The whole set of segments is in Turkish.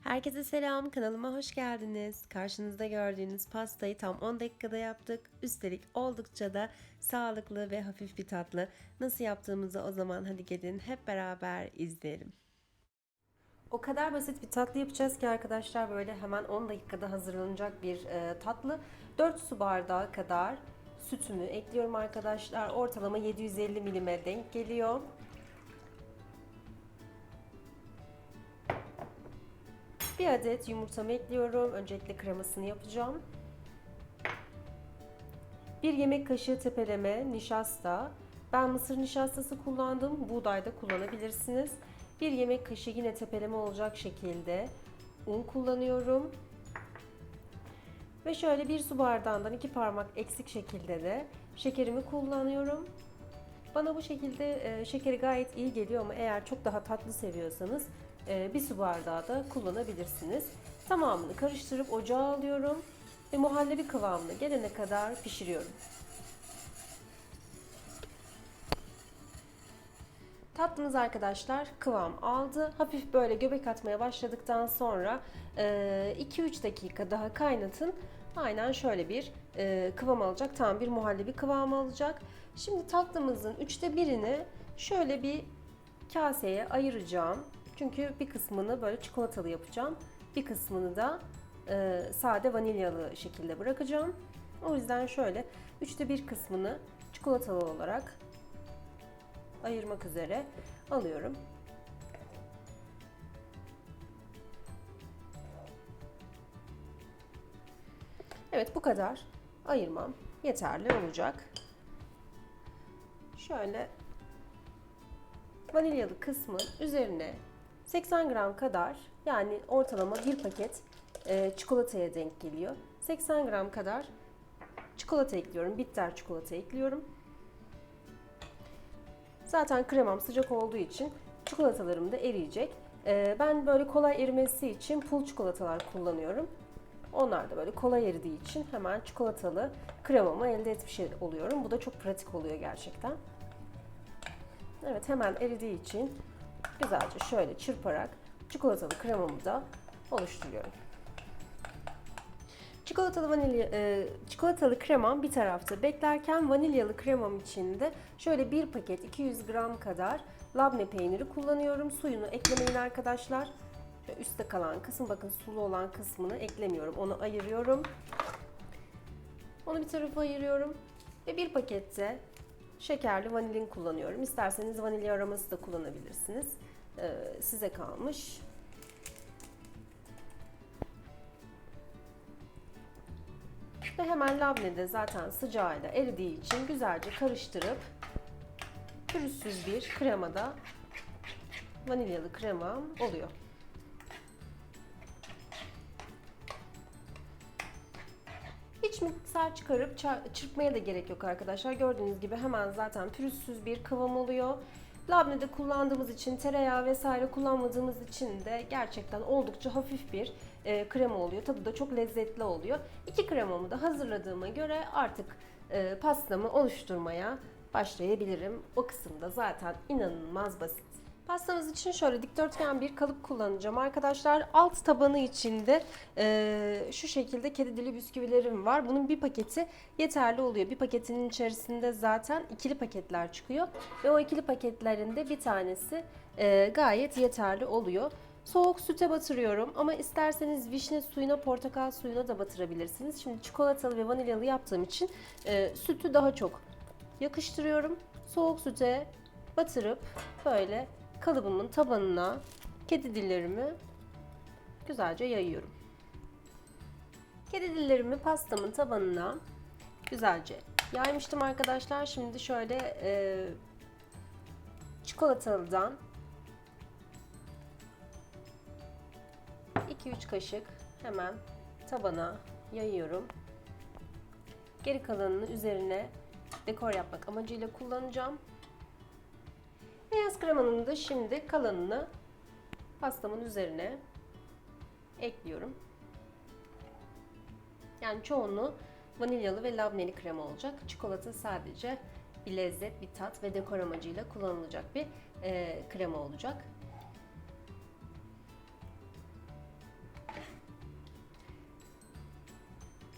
Herkese selam, kanalıma hoş geldiniz. Karşınızda gördüğünüz pastayı tam 10 dakikada yaptık. Üstelik oldukça da sağlıklı ve hafif bir tatlı. Nasıl yaptığımızı o zaman hadi gelin hep beraber izleyelim. O kadar basit bir tatlı yapacağız ki arkadaşlar böyle hemen 10 dakikada hazırlanacak bir e, tatlı. 4 su bardağı kadar sütümü ekliyorum arkadaşlar. Ortalama 750 milime denk geliyor. Bir adet yumurtamı ekliyorum. Öncelikle kremasını yapacağım. Bir yemek kaşığı tepeleme nişasta. Ben mısır nişastası kullandım. Buğday da kullanabilirsiniz. Bir yemek kaşığı yine tepeleme olacak şekilde un kullanıyorum. Ve şöyle bir su bardağından iki parmak eksik şekilde de şekerimi kullanıyorum. Bana bu şekilde e, şekeri gayet iyi geliyor ama eğer çok daha tatlı seviyorsanız bir su bardağı da kullanabilirsiniz. Tamamını karıştırıp ocağa alıyorum ve muhallebi kıvamına gelene kadar pişiriyorum. Tatlımız arkadaşlar kıvam aldı. Hafif böyle göbek atmaya başladıktan sonra 2-3 dakika daha kaynatın. Aynen şöyle bir e, kıvam alacak. Tam bir muhallebi kıvamı alacak. Şimdi tatlımızın üçte birini şöyle bir kaseye ayıracağım. Çünkü bir kısmını böyle çikolatalı yapacağım. Bir kısmını da e, sade vanilyalı şekilde bırakacağım. O yüzden şöyle üçte bir kısmını çikolatalı olarak ayırmak üzere alıyorum. Evet bu kadar ayırmam yeterli olacak. Şöyle vanilyalı kısmın üzerine 80 gram kadar yani ortalama bir paket e, çikolataya denk geliyor. 80 gram kadar çikolata ekliyorum. Bitter çikolata ekliyorum. Zaten kremam sıcak olduğu için çikolatalarım da eriyecek. E, ben böyle kolay erimesi için pul çikolatalar kullanıyorum. Onlar da böyle kolay eridiği için hemen çikolatalı kremamı elde etmiş oluyorum. Bu da çok pratik oluyor gerçekten. Evet hemen eridiği için güzelce şöyle çırparak çikolatalı kremamı da oluşturuyorum. Çikolatalı vanilya, e, çikolatalı kremam bir tarafta beklerken vanilyalı kremam için de şöyle bir paket 200 gram kadar labne peyniri kullanıyorum. Suyunu eklemeyin arkadaşlar. Ve üstte kalan kısım bakın sulu olan kısmını eklemiyorum. Onu ayırıyorum. Onu bir tarafa ayırıyorum. Ve bir pakette şekerli vanilin kullanıyorum. İsterseniz vanilya aroması da kullanabilirsiniz. Ee, size kalmış. Ve hemen labne de zaten sıcağıyla eridiği için güzelce karıştırıp pürüzsüz bir kremada vanilyalı kremam oluyor. Hiç mikser çıkarıp çırpmaya da gerek yok arkadaşlar. Gördüğünüz gibi hemen zaten pürüzsüz bir kıvam oluyor. Labne'de kullandığımız için, tereyağı vesaire kullanmadığımız için de gerçekten oldukça hafif bir e, krema oluyor. Tadı da çok lezzetli oluyor. İki kremamı da hazırladığıma göre artık e, pastamı oluşturmaya başlayabilirim. O kısımda zaten inanılmaz basit. Pastamız için şöyle dikdörtgen bir kalıp kullanacağım arkadaşlar. Alt tabanı içinde e, şu şekilde kedi dili bisküvilerim var. Bunun bir paketi yeterli oluyor. Bir paketinin içerisinde zaten ikili paketler çıkıyor. Ve o ikili paketlerinde bir tanesi e, gayet yeterli oluyor. Soğuk süte batırıyorum ama isterseniz vişne suyuna, portakal suyuna da batırabilirsiniz. Şimdi çikolatalı ve vanilyalı yaptığım için e, sütü daha çok yakıştırıyorum. Soğuk süte batırıp böyle kalıbımın tabanına kedi dillerimi güzelce yayıyorum. Kedi dillerimi pastamın tabanına güzelce yaymıştım arkadaşlar. Şimdi şöyle e, çikolatalıdan 2-3 kaşık hemen tabana yayıyorum. Geri kalanını üzerine dekor yapmak amacıyla kullanacağım. Beyaz kremanın da şimdi kalanını pastamın üzerine ekliyorum. Yani çoğunluğu vanilyalı ve labneli krema olacak. Çikolata sadece bir lezzet, bir tat ve dekor amacıyla kullanılacak bir e, krema olacak.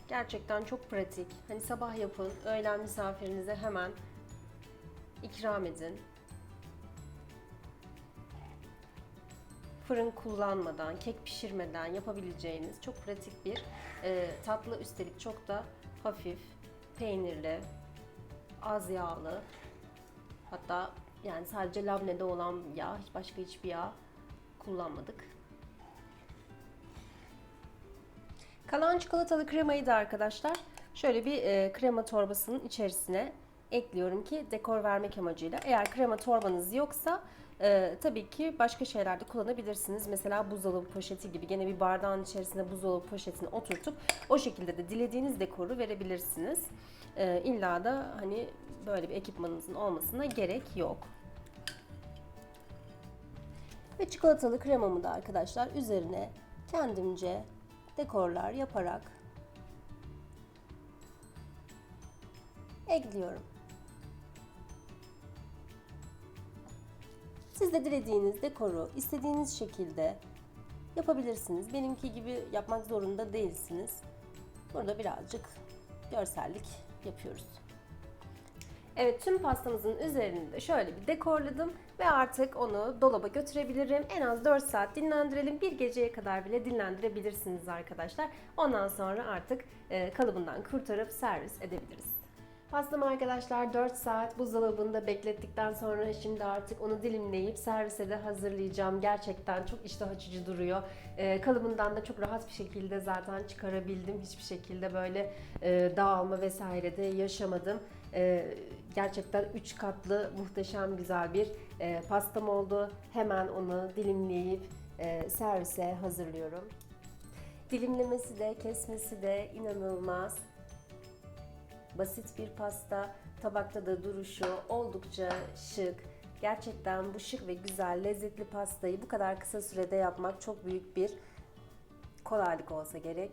Gerçekten çok pratik. Hani sabah yapın, öğlen misafirinize hemen ikram edin. Fırın kullanmadan, kek pişirmeden yapabileceğiniz çok pratik bir e, tatlı. Üstelik çok da hafif, peynirli, az yağlı. Hatta yani sadece labnede olan yağ, başka hiçbir yağ kullanmadık. Kalan çikolatalı kremayı da arkadaşlar şöyle bir e, krema torbasının içerisine ekliyorum ki dekor vermek amacıyla. Eğer krema torbanız yoksa e, tabii ki başka şeylerde kullanabilirsiniz. Mesela buzdolabı poşeti gibi gene bir bardağın içerisine buzdolabı poşetini oturtup o şekilde de dilediğiniz dekoru verebilirsiniz. E, illa da hani böyle bir ekipmanınızın olmasına gerek yok. Ve çikolatalı kremamı da arkadaşlar üzerine kendimce dekorlar yaparak ekliyorum. Siz de dilediğiniz dekoru istediğiniz şekilde yapabilirsiniz. Benimki gibi yapmak zorunda değilsiniz. Burada birazcık görsellik yapıyoruz. Evet tüm pastamızın üzerini de şöyle bir dekorladım ve artık onu dolaba götürebilirim. En az 4 saat dinlendirelim. Bir geceye kadar bile dinlendirebilirsiniz arkadaşlar. Ondan sonra artık e, kalıbından kurtarıp servis edebiliriz. Pastamı arkadaşlar 4 saat buzdolabında beklettikten sonra şimdi artık onu dilimleyip servise de hazırlayacağım. Gerçekten çok iştah açıcı duruyor. Ee, kalıbından da çok rahat bir şekilde zaten çıkarabildim. Hiçbir şekilde böyle e, dağılma vesaire de yaşamadım. Ee, gerçekten 3 katlı muhteşem güzel bir e, pastam oldu. Hemen onu dilimleyip e, servise hazırlıyorum. Dilimlemesi de kesmesi de inanılmaz basit bir pasta. Tabakta da duruşu oldukça şık. Gerçekten bu şık ve güzel, lezzetli pastayı bu kadar kısa sürede yapmak çok büyük bir kolaylık olsa gerek.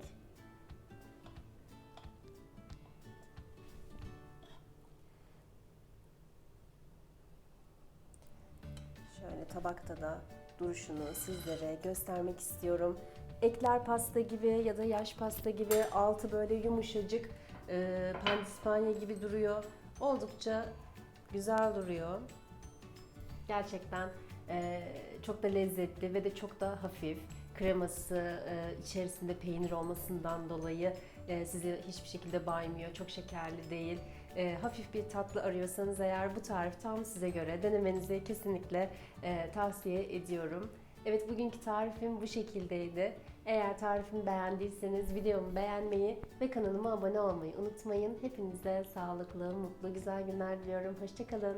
Şöyle tabakta da duruşunu sizlere göstermek istiyorum. Ekler pasta gibi ya da yaş pasta gibi altı böyle yumuşacık e, pandispanya gibi duruyor. Oldukça güzel duruyor. Gerçekten e, çok da lezzetli ve de çok da hafif. Kreması e, içerisinde peynir olmasından dolayı e, sizi hiçbir şekilde baymıyor. Çok şekerli değil. E, hafif bir tatlı arıyorsanız eğer bu tarif tam size göre denemenizi kesinlikle e, tavsiye ediyorum. Evet bugünkü tarifim bu şekildeydi. Eğer tarifimi beğendiyseniz videomu beğenmeyi ve kanalıma abone olmayı unutmayın. Hepinize sağlıklı, mutlu, güzel günler diliyorum. Hoşçakalın.